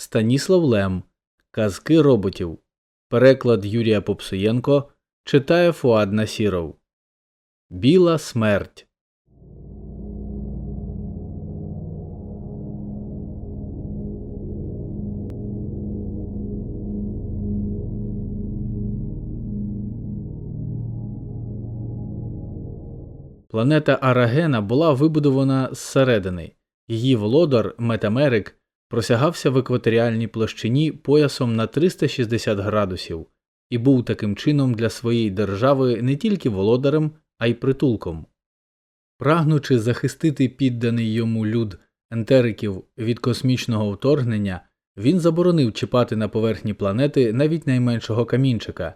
Станіслав Лем Казки роботів. Переклад Юрія Попсуєнко читає Фуад Насіров. Біла смерть. Планета Арагена була вибудована зсередини. Її володар Метамерик просягався в екваторіальній площині поясом на 360 градусів і був таким чином для своєї держави не тільки володарем, а й притулком. Прагнучи захистити підданий йому люд ентериків від космічного вторгнення, він заборонив чіпати на поверхні планети навіть найменшого камінчика.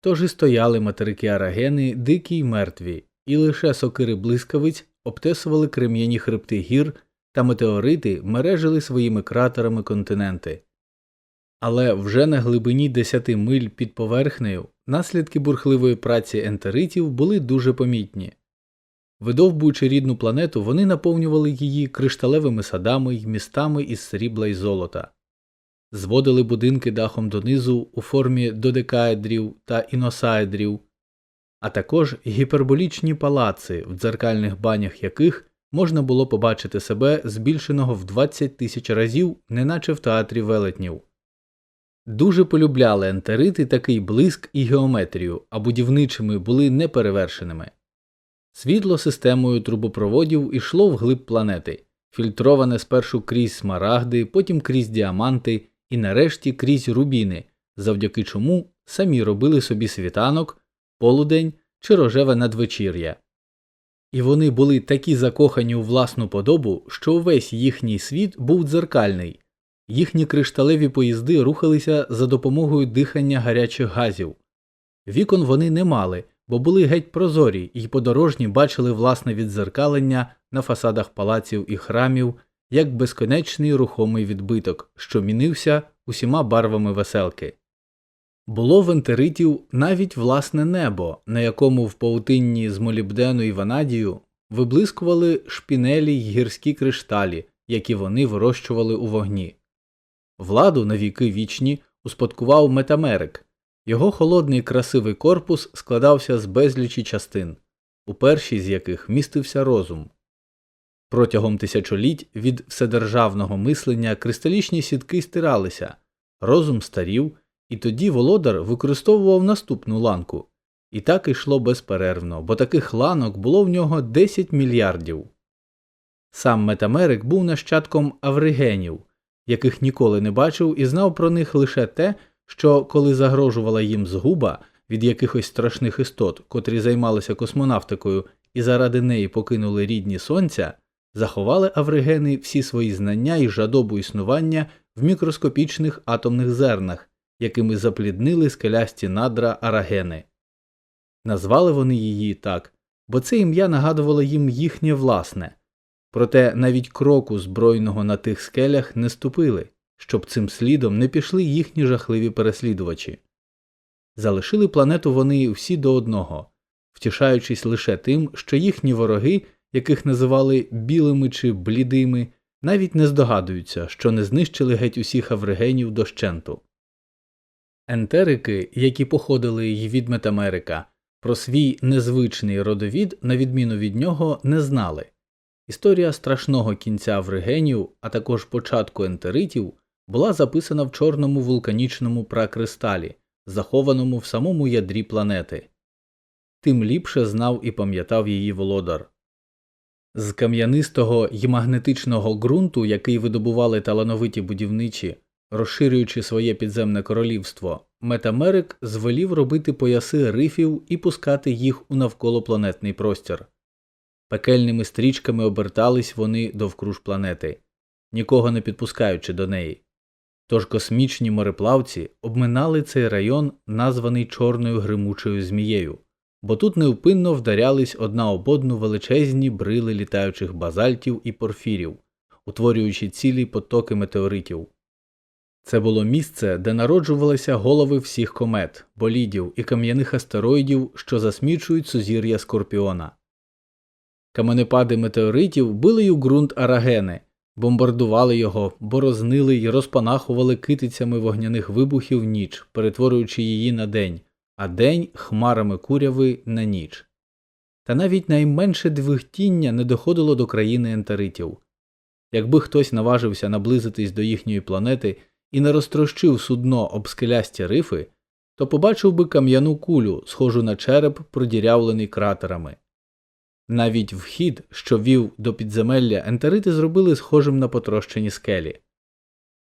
Тож і стояли материки Арагени дикі й мертві, і лише сокири блискавиць обтесували крем'яні хребти гір та метеорити мережили своїми кратерами континенти. Але вже на глибині 10 миль під поверхнею наслідки бурхливої праці ентеритів були дуже помітні. Видовбуючи рідну планету, вони наповнювали її кришталевими садами й містами із срібла й золота, зводили будинки дахом донизу у формі додекаедрів та іносаедрів, а також гіперболічні палаци, в дзеркальних банях яких можна було побачити себе збільшеного в 20 тисяч разів, неначе в театрі велетнів. Дуже полюбляли ентерити такий блиск і геометрію, а будівничими були неперевершеними. Світло системою трубопроводів ішло вглиб планети, фільтроване спершу крізь смарагди, потім крізь діаманти і нарешті крізь рубіни, завдяки чому самі робили собі світанок, полудень чи рожеве надвечір'я. І вони були такі закохані у власну подобу, що увесь їхній світ був дзеркальний, їхні кришталеві поїзди рухалися за допомогою дихання гарячих газів. Вікон вони не мали, бо були геть прозорі, і подорожні бачили власне віддзеркалення на фасадах палаців і храмів як безконечний рухомий відбиток, що мінився усіма барвами веселки. Було в навіть власне небо, на якому в паутинні з молібдену і ванадію виблискували шпінелі й гірські кришталі, які вони вирощували у вогні. Владу на віки вічні успадкував метамерик. Його холодний красивий корпус складався з безлічі частин, у першій з яких містився розум. Протягом тисячоліть від вседержавного мислення кристалічні сітки стиралися, розум старів, і тоді володар використовував наступну ланку. І так йшло безперервно, бо таких ланок було в нього 10 мільярдів. Сам Метамерик був нащадком авригенів, яких ніколи не бачив і знав про них лише те, що коли загрожувала їм згуба від якихось страшних істот, котрі займалися космонавтикою і заради неї покинули рідні сонця, заховали авригени всі свої знання і жадобу існування в мікроскопічних атомних зернах, якими запліднили скелясті надра арагени. Назвали вони її так, бо це ім'я нагадувало їм їхнє власне, проте навіть кроку збройного на тих скелях не ступили, щоб цим слідом не пішли їхні жахливі переслідувачі. Залишили планету вони всі до одного, втішаючись лише тим, що їхні вороги, яких називали білими чи блідими, навіть не здогадуються, що не знищили геть усіх авригенів дощенту. Ентерики, які походили й від Метамерика, про свій незвичний родовід, на відміну від нього, не знали. Історія страшного кінця авригенів, а також початку ентеритів, була записана в чорному вулканічному пракристалі, захованому в самому ядрі планети. Тим ліпше знав і пам'ятав її володар. З кам'янистого й магнетичного ґрунту, який видобували талановиті будівничі, розширюючи своє підземне королівство, Метамерик звелів робити пояси рифів і пускати їх у навколопланетний простір. Пекельними стрічками обертались вони довкруж планети, нікого не підпускаючи до неї. Тож космічні мореплавці обминали цей район, названий чорною гримучою змією, бо тут невпинно вдарялись одна об одну величезні брили літаючих базальтів і порфірів, утворюючи цілі потоки метеоритів. Це було місце, де народжувалися голови всіх комет, болідів і кам'яних астероїдів, що засмічують сузір'я Скорпіона. Каменепади метеоритів били й у ґрунт арагени, бомбардували його, борознили й розпанахували китицями вогняних вибухів ніч, перетворюючи її на день, а день хмарами куряви на ніч. Та навіть найменше двигтіння не доходило до країни ентеритів. Якби хтось наважився наблизитись до їхньої планети і не розтрощив судно об скелясті рифи, то побачив би кам'яну кулю, схожу на череп, продірявлений кратерами. Навіть вхід, що вів до підземелля, ентерити зробили схожим на потрощені скелі.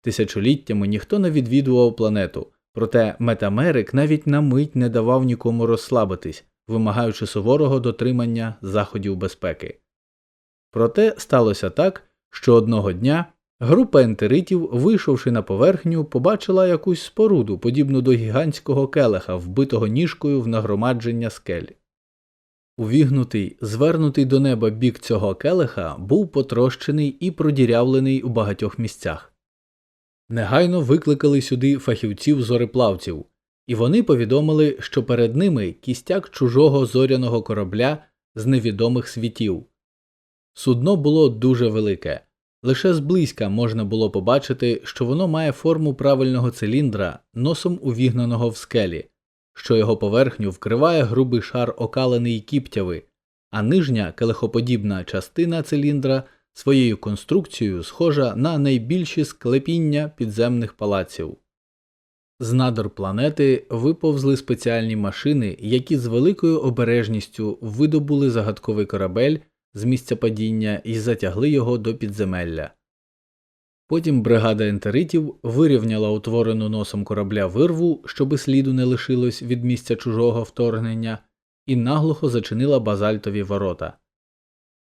Тисячоліттями ніхто не відвідував планету, проте Метамерик навіть на мить не давав нікому розслабитись, вимагаючи суворого дотримання заходів безпеки. Проте сталося так, що одного дня група ентеритів, вийшовши на поверхню, побачила якусь споруду, подібну до гігантського келеха, вбитого ніжкою в нагромадження скель. Увігнутий, звернутий до неба бік цього келеха був потрощений і продірявлений у багатьох місцях. Негайно викликали сюди фахівців зореплавців, і вони повідомили, що перед ними кістяк чужого зоряного корабля з невідомих світів. Судно було дуже велике, лише зблизька можна було побачити, що воно має форму правильного циліндра, носом увігнаного в скелі, що його поверхню вкриває грубий шар окалений кіптяви, а нижня келехоподібна частина циліндра своєю конструкцією схожа на найбільші склепіння підземних палаців. З надр планети виповзли спеціальні машини, які з великою обережністю видобули загадковий корабель з місця падіння і затягли його до підземелля. Потім бригада ентеритів вирівняла утворену носом корабля вирву, щоби сліду не лишилось від місця чужого вторгнення, і наглухо зачинила базальтові ворота.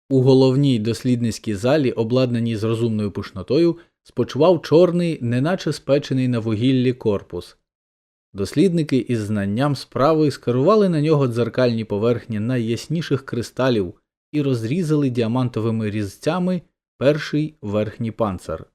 У головній дослідницькій залі, обладнаній з розумною пушнотою, спочивав чорний, неначе спечений на вугіллі корпус. Дослідники із знанням справи скерували на нього дзеркальні поверхні найясніших кристалів і розрізали діамантовими різцями перший верхній панцир.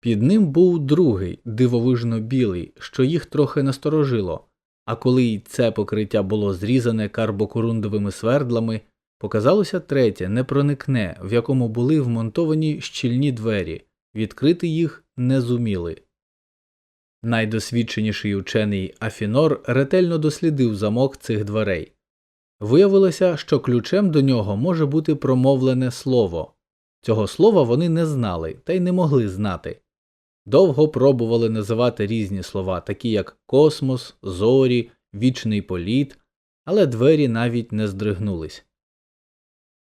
Під ним був другий, дивовижно білий, що їх трохи насторожило, а коли й це покриття було зрізане карбокорундовими свердлами, показалося третє, непроникне, в якому були вмонтовані щільні двері, відкрити їх не зуміли. Найдосвідченіший учений Афінор ретельно дослідив замок цих дверей. Виявилося, що ключем до нього може бути промовлене слово. Цього слова вони не знали та й не могли знати. Довго пробували називати різні слова, такі як космос, зорі, вічний політ, але двері навіть не здригнулись.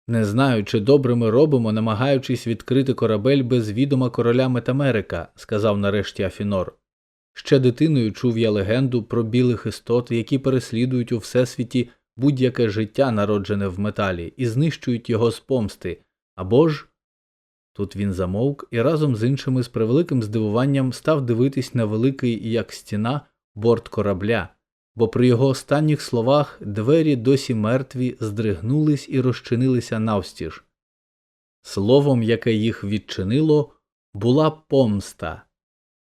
Не знаю, чи добре ми робимо, намагаючись відкрити корабель без відома короля Метамерика, сказав нарешті Афінор. Ще дитиною чув я легенду про білих істот, які переслідують у всесвіті будь-яке життя, народжене в металі, і знищують його з помсти, або ж. Тут він замовк і разом з іншими з превеликим здивуванням став дивитись на великий, як стіна, борт корабля, бо при його останніх словах двері досі мертві здригнулись і розчинилися навстіж. Словом, яке їх відчинило, була помста.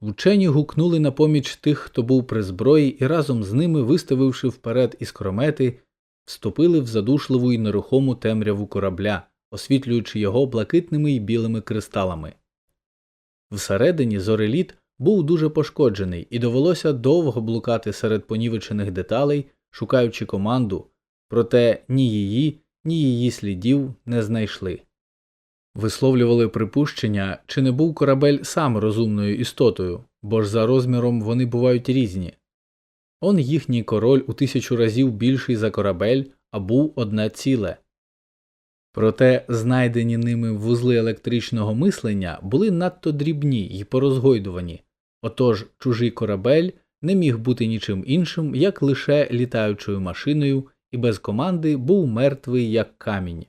Вчені гукнули на поміч тих, хто був при зброї, і разом з ними, виставивши вперед іскромети, вступили в задушливу і нерухому темряву корабля, освітлюючи його блакитними й білими кристалами. Всередині зореліт був дуже пошкоджений, і довелося довго блукати серед понівечених деталей, шукаючи команду, проте ні її, ні її слідів не знайшли. Висловлювали припущення, чи не був корабель сам розумною істотою, бо ж за розміром вони бувають різні. Он їхній король у тисячу разів більший за корабель, а був одне ціле. Проте знайдені ними вузли електричного мислення були надто дрібні й порозгойдувані, отож чужий корабель не міг бути нічим іншим, як лише літаючою машиною, і без команди був мертвий як камінь.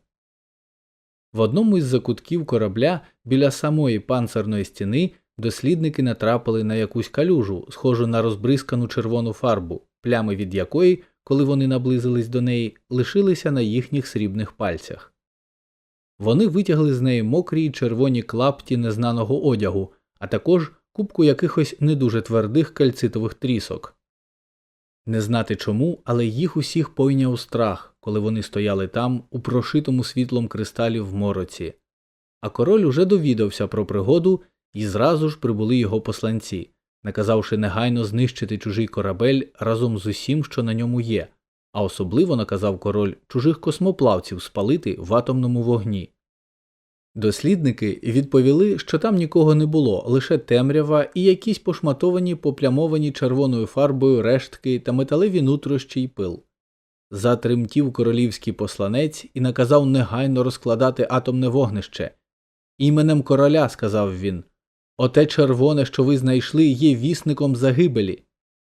В одному із закутків корабля біля самої панцерної стіни дослідники натрапили на якусь калюжу, схожу на розбризкану червону фарбу, плями від якої, коли вони наблизились до неї, лишилися на їхніх срібних пальцях. Вони витягли з неї мокрі й червоні клапті незнаного одягу, а також купку якихось не дуже твердих кальцитових трісок. Не знати чому, але їх усіх пойняв страх, коли вони стояли там, у прошитому світлом кристалів в мороці, А король уже довідався про пригоду і зразу ж прибули його посланці, наказавши негайно знищити чужий корабель разом з усім, що на ньому є, а особливо наказав король чужих космоплавців спалити в атомному вогні. Дослідники відповіли, що там нікого не було, лише темрява і якісь пошматовані, поплямовані червоною фарбою рештки та металеві нутрощі й пил. Затремтів королівський посланець і наказав негайно розкладати атомне вогнище. Іменем короля, сказав він, оте червоне, що ви знайшли, є вісником загибелі.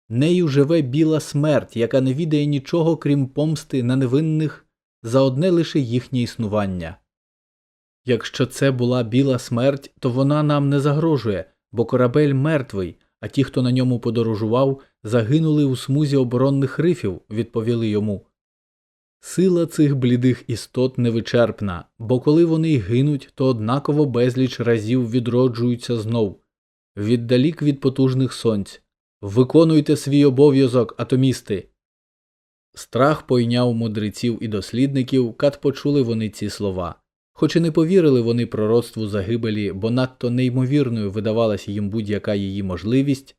Нею живе біла смерть, яка не відає нічого, крім помсти на невинних за одне лише їхнє існування. Якщо це була біла смерть, то вона нам не загрожує, бо корабель мертвий, а ті, хто на ньому подорожував, загинули у смузі оборонних рифів, відповіли йому. Сила цих блідих істот невичерпна, бо коли вони гинуть, то однаково безліч разів відроджуються знов. Віддалік від потужних сонць. Виконуйте свій обов'язок, атомісти. Страх пойняв мудреців і дослідників, кат почули вони ці слова. Хоч і не повірили вони пророцтву загибелі, бо надто неймовірною видавалася їм будь-яка її можливість,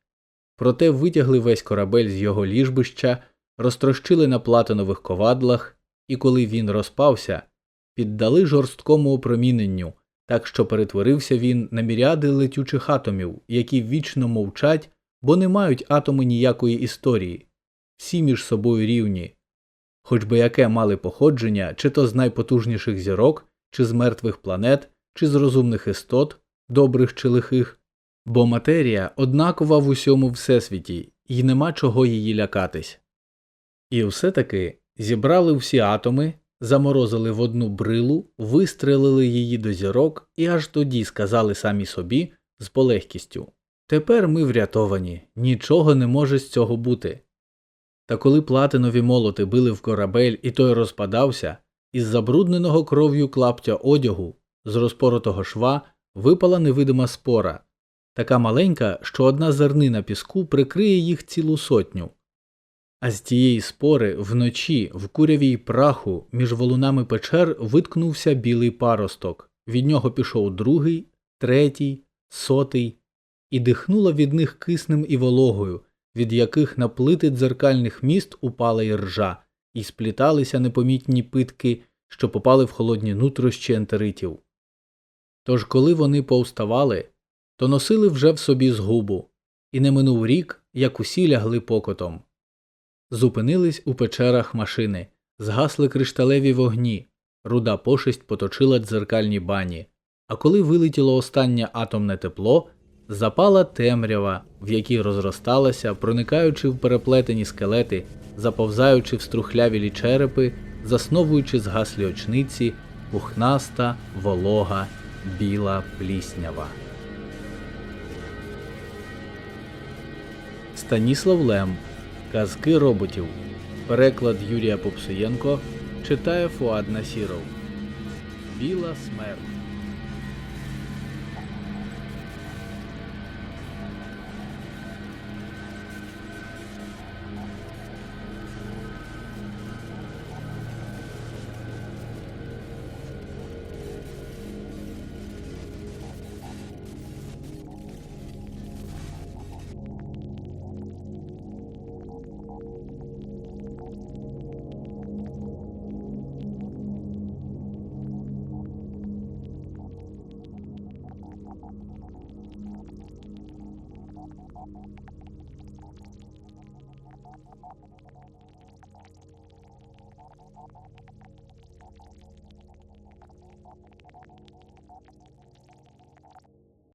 проте витягли весь корабель з його ліжбища, розтрощили на платинових ковадлах, і коли він розпався, піддали жорсткому опроміненню, так що перетворився він на міріади летючих атомів, які вічно мовчать, бо не мають атоми ніякої історії, всі між собою рівні, хоч би яке мали походження, чи то з найпотужніших зірок, чи з мертвих планет, чи з розумних істот, добрих чи лихих, бо матерія однакова в усьому всесвіті, і нема чого її лякатись. І все таки зібрали всі атоми, заморозили в одну брилу, вистрелили її до зірок і аж тоді сказали самі собі з полегкістю Тепер ми врятовані, нічого не може з цього бути. Та коли платинові молоти били в корабель і той розпадався, із забрудненого кров'ю клаптя одягу, з розпоротого шва, випала невидима спора, така маленька, що одна зернина піску прикриє їх цілу сотню. А з тієї спори вночі в курявій праху між волунами печер виткнувся білий паросток, від нього пішов другий, третій, сотий, і дихнула від них киснем і вологою, від яких на плити дзеркальних міст упала й ржа, і спліталися непомітні питки, що попали в холодні нутрощі ентеритів. Тож, коли вони повставали, то носили вже в собі згубу, і не минув рік, як усі лягли покотом. Зупинились у печерах машини, згасли кришталеві вогні, руда пошесть поточила дзеркальні бані, а коли вилетіло останнє атомне тепло, запала темрява, в якій розросталася, проникаючи в переплетені скелети, заповзаючи в струхлявілі черепи, засновуючи згаслі очниці, пухнаста, волога, біла пліснява. Станіслав Лем Казки роботів. Переклад Юрія Попсиєнко читає Фуад Насіров. Біла смерть.